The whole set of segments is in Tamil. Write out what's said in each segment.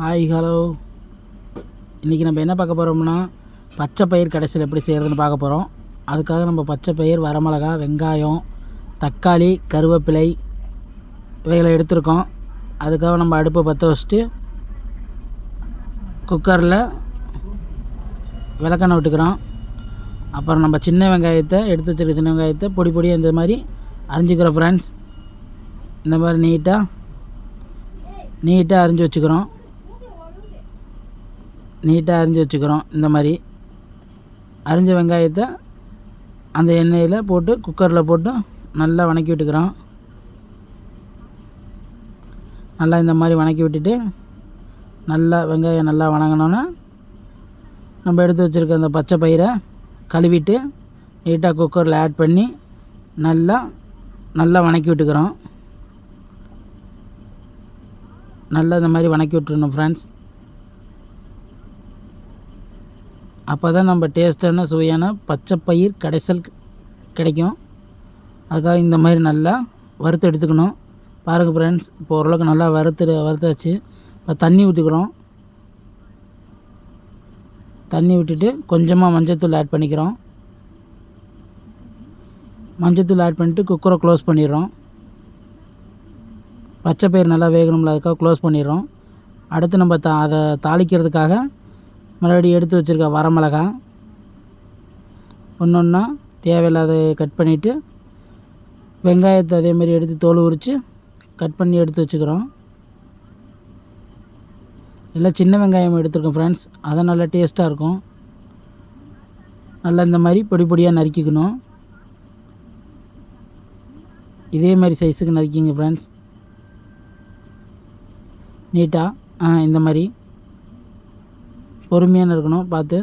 ஹாய் ஹலோ இன்றைக்கி நம்ம என்ன பார்க்க போகிறோம்னா பச்சை பயிர் கடைசியில் எப்படி செய்கிறதுன்னு பார்க்க போகிறோம் அதுக்காக நம்ம பச்சை பயிர் வரமிளகா வெங்காயம் தக்காளி கருவேப்பிலை இவைகளை எடுத்திருக்கோம். அதுக்காக நம்ம அடுப்பை பற்ற வச்சுட்டு குக்கரில் விளக்கெண்ணெய் விட்டுக்கிறோம். அப்புறம் நம்ம சின்ன வெங்காயத்தை எடுத்து வச்சுருக்க சின்ன வெங்காயத்தை பொடி பொடியாக இந்த மாதிரி அரிஞ்சிக்கிறோம் ஃப்ரெண்ட்ஸ் இந்த மாதிரி நீட்டாக நீட்டாக அரிஞ்சு வச்சுக்கிறோம். நீட்டாக அரிஞ்சு வச்சுக்கிறோம் இந்த மாதிரி. அரிஞ்ச வெங்காயத்தை அந்த எண்ணெயில் போட்டு குக்கரில் போட்டு நல்லா வணக்கி விட்டுக்கிறோம். நல்லா இந்த மாதிரி வணக்கி விட்டுட்டு நல்லா வெங்காயம் நல்லா வணங்கினோன்னா நம்ம எடுத்து வச்சுருக்க அந்த பச்சை பயிரை கழுவிட்டு நீட்டாக குக்கரில் ஆட் பண்ணி நல்லா நல்லா வணக்கி விட்டுக்கிறோம். நல்லா இந்த மாதிரி வணக்கி விட்டுருணும் ஃப்ரெண்ட்ஸ் அப்போ தான் நம்ம டேஸ்டான சுவையான? பச்சை பயிர் கடைசல் கிடைக்கும். அதுக்காக இந்த மாதிரி நல்லா வறுத்து எடுத்துக்கணும். பாருங்கள் ஃப்ரெண்ட்ஸ் இப்போ ஓரளவுக்கு நல்லா வறுத்து வறுத்தாச்சு. இப்போ தண்ணி ஊற்றிக்கிறோம் தண்ணி விட்டுட்டு கொஞ்சமாக மஞ்சத்தூள் ஆட் பண்ணிக்கிறோம். மஞ்சத்தூள் ஆட் பண்ணிட்டு குக்கரை க்ளோஸ் பண்ணிடுறோம். பச்சை பயிர் நல்லா வேகணும்ல அதுக்காக க்ளோஸ் பண்ணிடுறோம். அடுத்து நம்ம தா அதை தாளிக்கிறதுக்காக மறுபடியும் எடுத்து வச்சுருக்க வரமிளகா. ஒன்று ஒன்றா தேவையில்லாத கட் பண்ணிவிட்டு வெங்காயத்தை அதேமாரி எடுத்து தோல் உரித்து கட் பண்ணி எடுத்து வச்சுக்கிறோம். எல்லாம் சின்ன வெங்காயம் எடுத்துருக்கோம் ஃப்ரெண்ட்ஸ் அதை நல்லா டேஸ்ட்டாக இருக்கும். நல்லா இந்த மாதிரி பொடி பொடியாக நறுக்கிக்கணும். இதே மாதிரி சைஸுக்கு நறுக்கிங்க ஃப்ரெண்ட்ஸ் நீட்டாக ஆ இந்த மாதிரி. பொறுமையாக இருக்கணும் பார்த்து.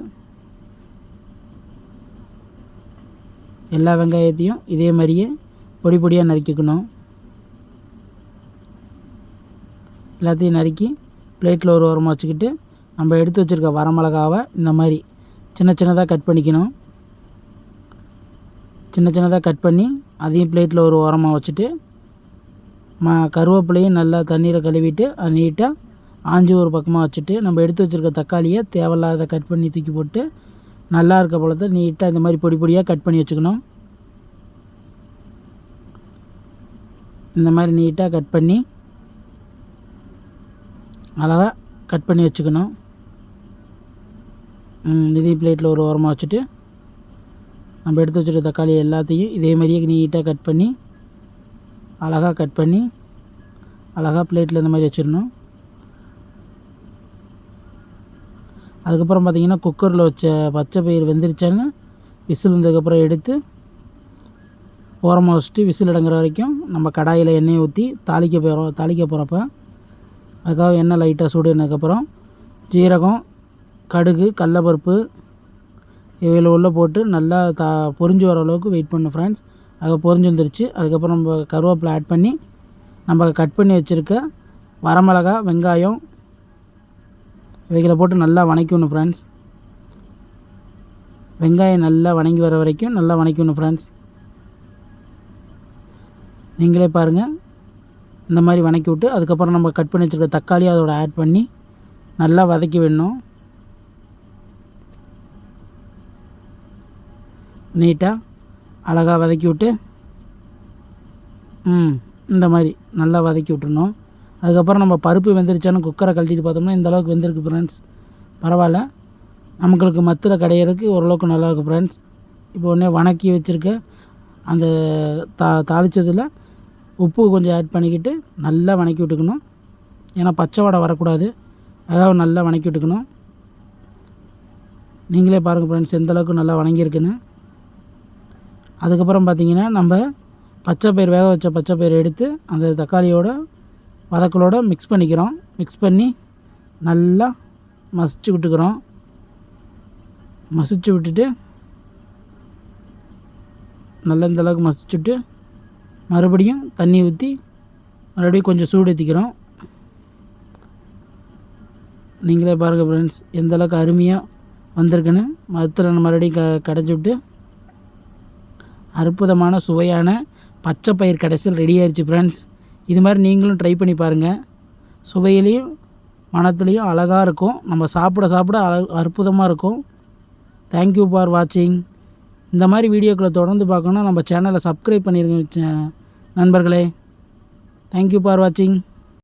எல்லா வெங்காயத்தையும் இதே மாதிரியே பொடி பொடியாக நறுக்கிக்கணும். எல்லாத்தையும் நறுக்கி பிளேட்டில் ஒரு ஓரமாக வச்சுக்கிட்டு நம்ம எடுத்து வச்சுருக்க வரமிளகாவை இந்த மாதிரி சின்ன சின்னதாக கட் பண்ணிக்கணும். சின்ன சின்னதாக கட் பண்ணி அதையும் பிளேட்டில் ஒரு ஓரமாக வச்சுட்டு ம கருவேப்பிலையும் நல்லா தண்ணியில் கழுவிட்டு அது நீட்டாக ஆஞ்சி ஒரு பக்கமாக வச்சுட்டு நம்ம எடுத்து வச்சுருக்க தக்காளியை தேவையில்லாத கட் பண்ணி தூக்கி போட்டு நல்லா இருக்க பழத்தை நீட்டாக இந்த மாதிரி பொடி பொடியாக கட் பண்ணி வச்சுக்கணும். இந்த மாதிரி நீட்டாக கட் பண்ணி அழகாக கட் பண்ணி வச்சுக்கணும். இதையும் பிளேட்டில் ஒரு ஓரமாக வச்சுட்டு நம்ம எடுத்து வச்சுருக்க தக்காளி எல்லாத்தையும் இதே மாதிரியே நீட்டாக கட் பண்ணி அழகாக கட் பண்ணி அழகாக பிளேட்டில் இந்த மாதிரி வச்சிடணும். அதுக்கப்புறம் பார்த்திங்கன்னா குக்கரில் வச்ச பச்சை பயிர் வெந்துருச்சான்னு விசில் வந்ததுக்கப்புறம் எடுத்து ஓரமாக வச்சுட்டு விசில் அடங்குற வரைக்கும் நம்ம கடாயில் எண்ணெயை ஊற்றி தாளிக்க போகிறோம் தாளிக்க போகிறப்ப. அதுக்காக எண்ணெய் லைட்டாக சூடுனதுக்கப்புறம் ஜீரகம் கடுகு கடலப்பருப்பு இவையில் உள்ள போட்டு நல்லா தா பொரிஞ்சு வர அளவுக்கு வெயிட் பண்ணும் ஃப்ரெண்ட்ஸ் அது பொரிஞ்சு வந்துருச்சு. அதுக்கப்புறம் நம்ம கருவேப்பிலை ஆட் பண்ணி நம்ம கட் பண்ணி வச்சுருக்க வரமிளகா வெங்காயம் இவைகளை போட்டு நல்லா வணக்கணும் ஃப்ரெண்ட்ஸ் வெங்காயம் நல்லா வணங்கி வர வரைக்கும் நல்லா வணக்கணும் ஃப்ரெண்ட்ஸ் நீங்களே பாருங்கள் இந்த மாதிரி வணக்கி விட்டு அதுக்கப்புறம் நம்ம கட் பண்ணி வச்சுருக்க தக்காளி அதோட ஆட் பண்ணி நல்லா வதக்கி விடணும். நீட்டாக அழகாக வதக்கி விட்டு ம் இந்த மாதிரி நல்லா வதக்கி விட்டுணும் அதுக்கப்புறம் நம்ம பருப்பு வெந்துருச்சான்னு குக்கரை கழட்டிட்டு பார்த்தோம்னா இந்த அளவுக்கு வெந்திருக்கு ஃப்ரெண்ட்ஸ் பரவாயில்ல. நம்மளுக்கு மத்தில் கடையிறதுக்கு ஓரளவுக்கு நல்லா ஃப்ரெண்ட்ஸ் இப்போ உடனே வணக்கி வச்சுருக்க அந்த தா தாளித்ததில் உப்பு கொஞ்சம் ஆட் பண்ணிக்கிட்டு நல்லா வணக்கி விட்டுக்கணும். ஏன்னா பச்சை வடை வரக்கூடாது. அதாவது நல்லா வணக்கி விட்டுக்கணும். நீங்களே பாருங்கள் ஃப்ரெண்ட்ஸ் எந்தளவுக்கு நல்லா வணங்கியிருக்குன்னு. அதுக்கப்புறம் பார்த்தீங்கன்னா நம்ம பச்சை பயிர் வேக வச்ச பச்சை பயிர் எடுத்து அந்த தக்காளியோட வதக்கலோட மிக்ஸ் பண்ணிக்கிறோம். மிக்ஸ் பண்ணி நல்லா மசிச்சு விட்டுக்கிறோம். மசிச்சு விட்டுட்டு நல்லா இந்தளவுக்கு மசிச்சுட்டு மறுபடியும் தண்ணி ஊற்றி மறுபடியும் கொஞ்சம் சூடு ஏற்றிக்கிறோம் நீங்களே பாருங்கள் ஃப்ரெண்ட்ஸ் எந்தளவுக்கு அருமையாக வந்திருக்குன்னு. மரத்தில் மறுபடியும் க கடைஞ்சி விட்டு அற்புதமான சுவையான பச்சை பயிர் கடைசியில் ரெடி ஆயிடுச்சு ஃப்ரெண்ட்ஸ் இது மாதிரி நீங்களும் ட்ரை பண்ணி பாருங்கள் சுவையிலையும் மனத்துலேயும் அழகாக இருக்கும். நம்ம சாப்பிட சாப்பிட அழ அற்புதமாக இருக்கும். தேங்க்யூ ஃபார் வாட்சிங் இந்த மாதிரி வீடியோக்களை தொடர்ந்து பார்க்கணுன்னா நம்ம சேனலை சப்ஸ்கிரைப் பண்ணிடுங்க நண்பர்களே. தேங்க்யூ ஃபார் வாட்சிங்